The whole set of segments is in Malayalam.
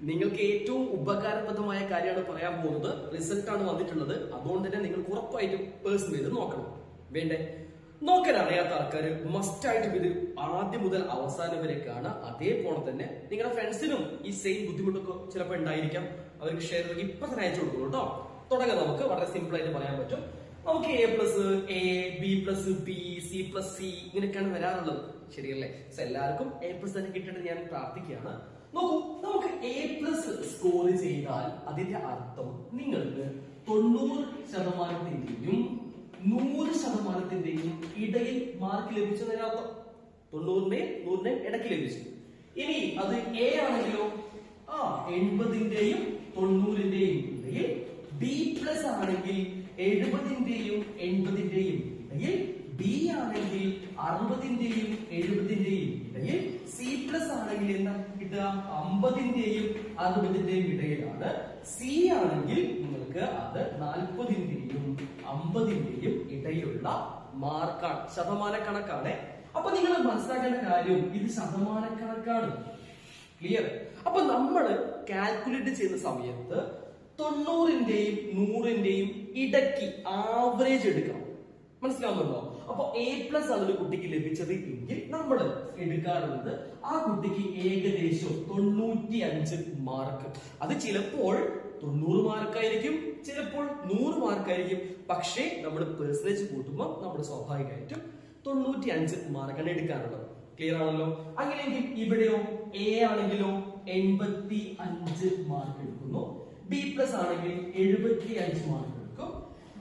നിങ്ങൾക്ക് ഏറ്റവും ഉപകാരപ്രദമായ കാര്യമാണ് പറയാൻ പോകുന്നത്. റിസൾട്ട് ആണ് വന്നിട്ടുള്ളത്. അതുകൊണ്ട് തന്നെ നിങ്ങൾക്ക് ഉറപ്പായിട്ടും പേഴ്സണേജ് നോക്കണം. വേണ്ടേ? നോക്കാൻ അറിയാത്ത ആൾക്കാർ മസ്റ്റ് ഇത് ആദ്യം മുതൽ അവസാനം വരെ കാണുക അതേപോലെ തന്നെ നിങ്ങളുടെ ഫ്രണ്ട്സിനും ഈ സെയിം ബുദ്ധിമുട്ടൊക്കെ ചിലപ്പോൾ ഉണ്ടായിരിക്കാം. അവർക്ക് ഷെയർ ഇപ്പൊ തന്നെ അയച്ചു കൊടുക്കുള്ളൂ കേട്ടോ തുടങ്ങാം നമുക്ക്. വളരെ സിമ്പിൾ ആയിട്ട് പറയാൻ പറ്റും. നമുക്ക് A plus A B plus B C plus C ഇങ്ങനെയൊക്കെയാണ് വരാറുള്ളത്. ശരിയല്ലേ? എല്ലാവർക്കും എ പ്ലസ് തന്നെ കിട്ടേണ്ടത് ഞാൻ പ്രാർത്ഥിക്കുകയാണ്. നോക്കൂ നമുക്ക് എ പ്ലസ് സ്കോർ ചെയ്താൽ അതിന്റെ അർത്ഥം നിങ്ങൾക്ക് തൊണ്ണൂറ് ശതമാനത്തിന്റെയും നൂറ് ശതമാനത്തിന്റെയും ഇടയിൽ മാർക്ക് ലഭിച്ചതിനർത്ഥം തൊണ്ണൂറിന്റെയും നൂറിന്റെയും ഇടയ്ക്ക് ലഭിച്ചു. ഇനി അത് എ ആണെങ്കിലോ? ആ എൺപതിന്റെയും തൊണ്ണൂറിന്റെയും ഇടയിൽ ബി പ്ലസ് ആണെങ്കിൽ എഴുപതിന്റെയും എൺപതിന്റെയും ഇടയിൽ ബി ആണെങ്കിൽ അറുപതിന്റെയും എഴുപതിന്റെയും ഇടയിൽ സി പ്ലസ് ആണെങ്കിൽ എന്താ കിട്ടുക? അമ്പതിന്റെയും അറുപതിന്റെയും ഇടയിലാണ്. സി ആണെങ്കിൽ നിങ്ങൾക്ക് അത് നാൽപ്പതിന്റെയും അമ്പതിന്റെയും ഇടയിലുള്ള മാർക്കാണ് ശതമാന കണക്കാണ് അപ്പൊ നിങ്ങൾ മനസ്സിലാക്കേണ്ട കാര്യം ഇത് ശതമാന കണക്കാണ് ക്ലിയർ അപ്പൊ നമ്മൾ കാൽക്കുലേറ്റ് ചെയ്യുന്ന സമയത്ത് തൊണ്ണൂറിന്റെയും നൂറിന്റെയും ഇടയ്ക്ക് ആവറേജ് എടുക്കണം. മനസ്സിലാവുന്നുണ്ടോ? അപ്പൊ എ പ്ലസ് ആണ് ഒരു കുട്ടിക്ക് ലഭിച്ചത് എങ്കിൽ നമ്മൾ എടുക്കാറുള്ളത് ആ കുട്ടിക്ക് ഏകദേശം തൊണ്ണൂറ്റി അഞ്ച് മാർക്ക് അത് ചിലപ്പോൾ തൊണ്ണൂറ് മാർക്കായിരിക്കും ചിലപ്പോൾ നൂറ് മാർക്കായിരിക്കും പക്ഷേ നമ്മൾ പെർസെന്റേജ് കൂട്ടുമ്പോൾ നമ്മൾ സ്വാഭാവികമായിട്ടും തൊണ്ണൂറ്റി അഞ്ച് മാർക്കാണ് എടുക്കാറുള്ളത്. ക്ലിയർ ആണല്ലോ? അങ്ങനെയെങ്കിൽ ഇവിടെയോ എ ആണെങ്കിലോ എൺപത്തി അഞ്ച് മാർക്ക് എടുക്കുന്നു. ബി പ്ലസ് ആണെങ്കിൽ എഴുപത്തി അഞ്ച് മാർക്ക്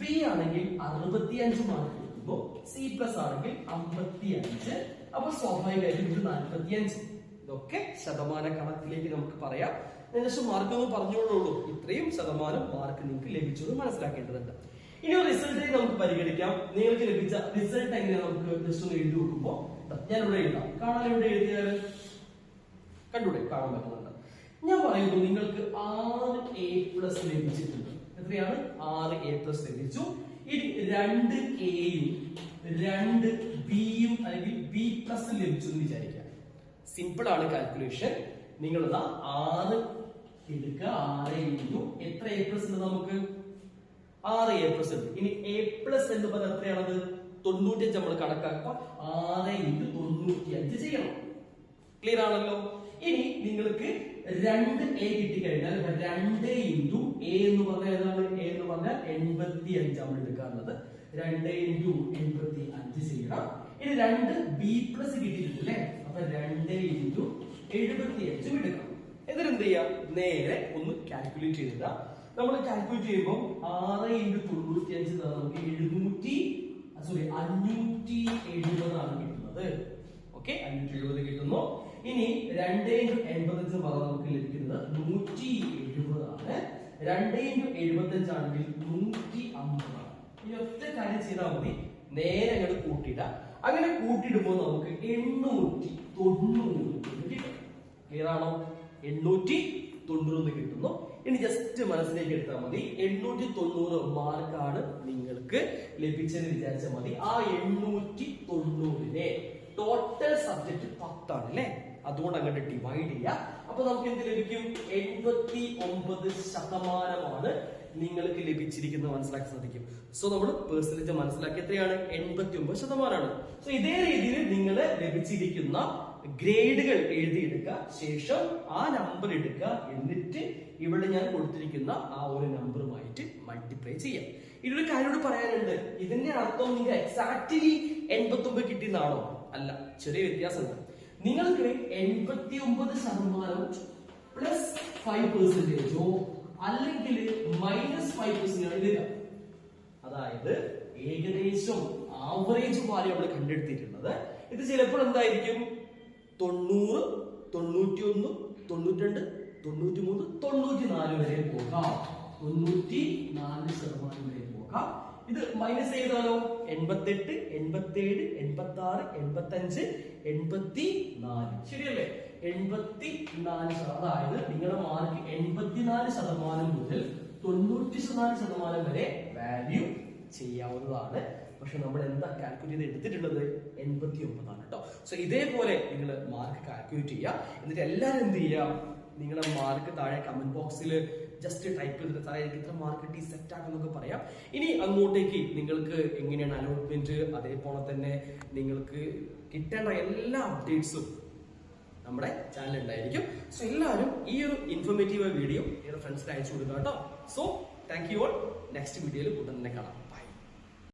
ബി ആണെങ്കിൽ അറുപത്തി അഞ്ച് മാർക്ക് കിട്ടുമ്പോ സി പ്ലസ് ആണെങ്കിൽ അമ്പത്തി അഞ്ച് അപ്പൊ സ്വാഭാവികമായിട്ടും ഇത് നാൽപ്പത്തി അഞ്ച് ഇതൊക്കെ ശതമാന കണക്കിലേക്ക് നമുക്ക് പറയാം. ഏകദേശം മാർക്ക് ഒന്ന് പറഞ്ഞോളൂ ഇത്രയും ശതമാനം മാർക്ക് നിങ്ങൾക്ക് ലഭിച്ചു എന്ന് മനസ്സിലാക്കേണ്ടതുണ്ട്. ഇനി റിസൾട്ട് നമുക്ക് പരിഗണിക്കാം. നിങ്ങൾക്ക് ലഭിച്ച റിസൾട്ട് എങ്ങനെ നമുക്ക് ജസ്റ്റ് ഒന്ന് എഴുതി വെക്കുമ്പോ ഞാൻ ഇവിടെ എഴുതാം. കാണാൻ ഇവിടെ എഴുതിയാൽ കണ്ടൂടെ? കാണാൻ പറ്റുന്നുണ്ട്. ഞാൻ പറയുന്നു നിങ്ങൾക്ക് ആറ് എ പ്ലസ് ലഭിച്ചിട്ടുണ്ട്. എത്രയാണ്? ആറ് എ പ്ലസ് ലഭിച്ചു. ഇനി രണ്ട് എയും രണ്ട് ബിയും അല്ലെങ്കിൽ ബി പ്ലസ് ലഭിച്ചു എന്ന് വിചാരിക്കാം സിമ്പിൾ ആണ് കാൽക്കുലേഷൻ നിങ്ങൾ ആറ് എടുക്കുക. ആറ് ഇന്റു എത്ര എ പ്ലസ് ഉണ്ട് നമുക്ക്? ആറ് എ പ്ലസ് ഉണ്ട്. ഇനി എ പ്ലസ് എന്ന് പറഞ്ഞാൽ എത്രയാണത്? തൊണ്ണൂറ്റിയഞ്ച് നമ്മൾ കണക്കാക്കുക ആറ് ഇന്റു തൊണ്ണൂറ്റി അഞ്ച് ചെയ്യണം. ക്ലിയർ ആണല്ലോ? ഇനി നിങ്ങൾക്ക് രണ്ട് എ കിട്ടിക്കഴിഞ്ഞാൽ കഴിഞ്ഞാൽ രണ്ട് ഇന്റു എ എന്ന് പറഞ്ഞാൽ ഏതാണ് എ എന്ന് പറഞ്ഞാൽ എൺപത്തി അഞ്ചാണ് എടുക്കാറുള്ളത്. രണ്ട് ഇന്റു എൺപത്തി അഞ്ച് ചെയ്യണം. ഇനി രണ്ട് ബി പ്ലസ് കിട്ടിയിട്ടുണ്ട് അല്ലേ അപ്പൊ രണ്ട് ഇന്റു എഴുപത്തി അഞ്ചും എടുക്കണം. എന്നിട്ട് എന്ത് ചെയ്യാം? നേരെ ഒന്ന് കാൽക്കുലേറ്റ് ചെയ്തിട്ട് നമ്മൾ കാൽക്കുലേറ്റ് ചെയ്യുമ്പോൾ ആറ് ഇന്റു തൊണ്ണൂറ്റി അഞ്ച് നമുക്ക് എഴുന്നൂറ്റി സോറി അഞ്ഞൂറ്റി എഴുപതാണ് കിട്ടുന്നത്. ഓക്കെ? അഞ്ഞൂറ്റി എഴുപത് കിട്ടുന്നു. ഇനി രണ്ട് ഇന്റു എൺപത്തഞ്ച് പറഞ്ഞാൽ നമുക്ക് ലഭിക്കുന്നത് നൂറ്റി എഴുപതാണ്. രണ്ട് ഇന്റു എഴുപത്തഞ്ച് ആണെങ്കിൽ നൂറ്റി അമ്പതാണ്. ഈ ഒറ്റ കാര്യം ചെയ്താൽ മതി. നേരെ അങ്ങോട്ട് കൂട്ടിയിടാം. അങ്ങനെ കൂട്ടിയിടുമ്പോൾ നമുക്ക് എണ്ണൂറ്റി തൊണ്ണൂറ് കിട്ടും. ക്ലിയർ ആണോ? എണ്ണൂറ്റി തൊണ്ണൂറ് കിട്ടുന്നു. ഇനി ജസ്റ്റ് മനസ്സിലേക്ക് എടുത്താൽ മതി. എണ്ണൂറ്റി തൊണ്ണൂറ് മാർക്കാണ് നിങ്ങൾക്ക് ലഭിച്ചെന്ന് വിചാരിച്ചാൽ മതി. ആ എണ്ണൂറ്റി തൊണ്ണൂറിനെ ടോട്ടൽ സബ്ജക്ട് പത്താണ് അല്ലെ അതുകൊണ്ട് അങ്ങോട്ട് ഡിവൈഡ് ചെയ്യാം. അപ്പൊ നമുക്ക് എന്ത് ലഭിക്കും? എൺപത്തി ഒമ്പത് ശതമാനമാണ് നിങ്ങൾക്ക് ലഭിച്ചിരിക്കുന്നത്. മനസ്സിലാക്കി സാധിക്കും സോ നമ്മൾ പേഴ്സന്റേജ് മനസ്സിലാക്കി എത്രയാണ്? എൺപത്തി ഒമ്പത് ശതമാനമാണ്. സോ ഇതേ രീതിയിൽ നിങ്ങൾ ലഭിച്ചിരിക്കുന്ന ഗ്രേഡുകൾ എഴുതിയെടുക്കുക ശേഷം ആ നമ്പർ എടുക്കുക എന്നിട്ട് ഇവിടെ ഞാൻ കൊടുത്തിരിക്കുന്ന ആ ഒരു നമ്പറുമായിട്ട് മൾട്ടിപ്ലൈ ചെയ്യാം. ഇതിലൊരു കാര്യോട് പറയാനുണ്ട്. ഇതിന്റെ അർത്ഥം നിങ്ങൾ എക്സാക്ട്ലി എൺപത്തി ഒമ്പത് കിട്ടിയെന്നാണോ? അല്ല ചെറിയ വ്യത്യാസമുണ്ട്. നിങ്ങൾക്ക് എൺപത്തി ഒമ്പത് ശതമാനം പ്ലസ് ഫൈവ് പെർസെന്റേജോ അല്ലെങ്കിൽ മൈനസ് ഫൈവ് പെർസെന്റേജ് ഇതില്ല അതായത് ഏകദേശം ആവറേജ് വാല്യൂ നമ്മൾ കണ്ടെടുത്തിട്ടുള്ളത്. ഇത് ചിലപ്പോൾ എന്തായിരിക്കും? തൊണ്ണൂറ് തൊണ്ണൂറ്റി ഒന്ന് തൊണ്ണൂറ്റി രണ്ട് തൊണ്ണൂറ്റി മൂന്ന് തൊണ്ണൂറ്റി നാല് വരെ പോകാം. തൊണ്ണൂറ്റി നാല് ശതമാനം വരെ പോകാം. ഇത് മൈനസ് ചെയ്താലോ? എൺപത്തെട്ട് എൺപത്തേഴ് എൺപത്തി ആറ് എൺപത്തി അഞ്ച് എൺപത്തി നാല് ശരിയല്ലേ? എൺപത്തി നാല് അതായത് നിങ്ങളുടെ മാർക്ക് എൺപത്തിനാല് ശതമാനം മുതൽ തൊണ്ണൂറ്റി നാല് ശതമാനം വരെ വാല്യൂ ചെയ്യാവുന്നതാണ്. പക്ഷെ നമ്മൾ എന്താ കാൽക്കുലേറ്റ് ചെയ്ത് എടുത്തിട്ടുള്ളത്? എൺപത്തി ഒമ്പതാണ് കേട്ടോ സോ ഇതേപോലെ നിങ്ങൾ മാർക്ക് കാൽക്കുലേറ്റ് ചെയ്യുക. എന്നിട്ട് എല്ലാവരും എന്ത് ചെയ്യുക? നിങ്ങളുടെ മാർക്ക് താഴെ കമന്റ് ബോക്സിൽ ജസ്റ്റ് ടൈപ്പ് ചെയ്തിട്ട് സാറേ എനിക്ക് ഇത്ര മാർക്ക് കിട്ടി സെറ്റ് ആക്കുന്നൊക്കെ പറയാം. ഇനി അങ്ങോട്ടേക്ക് നിങ്ങൾക്ക് എങ്ങനെയാണ് അലോട്ട്മെന്റ് അതേപോലെ തന്നെ നിങ്ങൾക്ക് കിട്ടേണ്ട എല്ലാ അപ്ഡേറ്റ്സും നമ്മുടെ ചാനൽ ഉണ്ടായിരിക്കും സോ എല്ലാവരും ഈ ഒരു ഇൻഫോർമേറ്റീവ് വീഡിയോ നിങ്ങളുടെ ഫ്രണ്ട്സിന് അയച്ചു കൊടുക്കുക കേട്ടോ. So thank you all next വീഡിയോയിൽ കൂട്ടം തന്നെ കാണാം.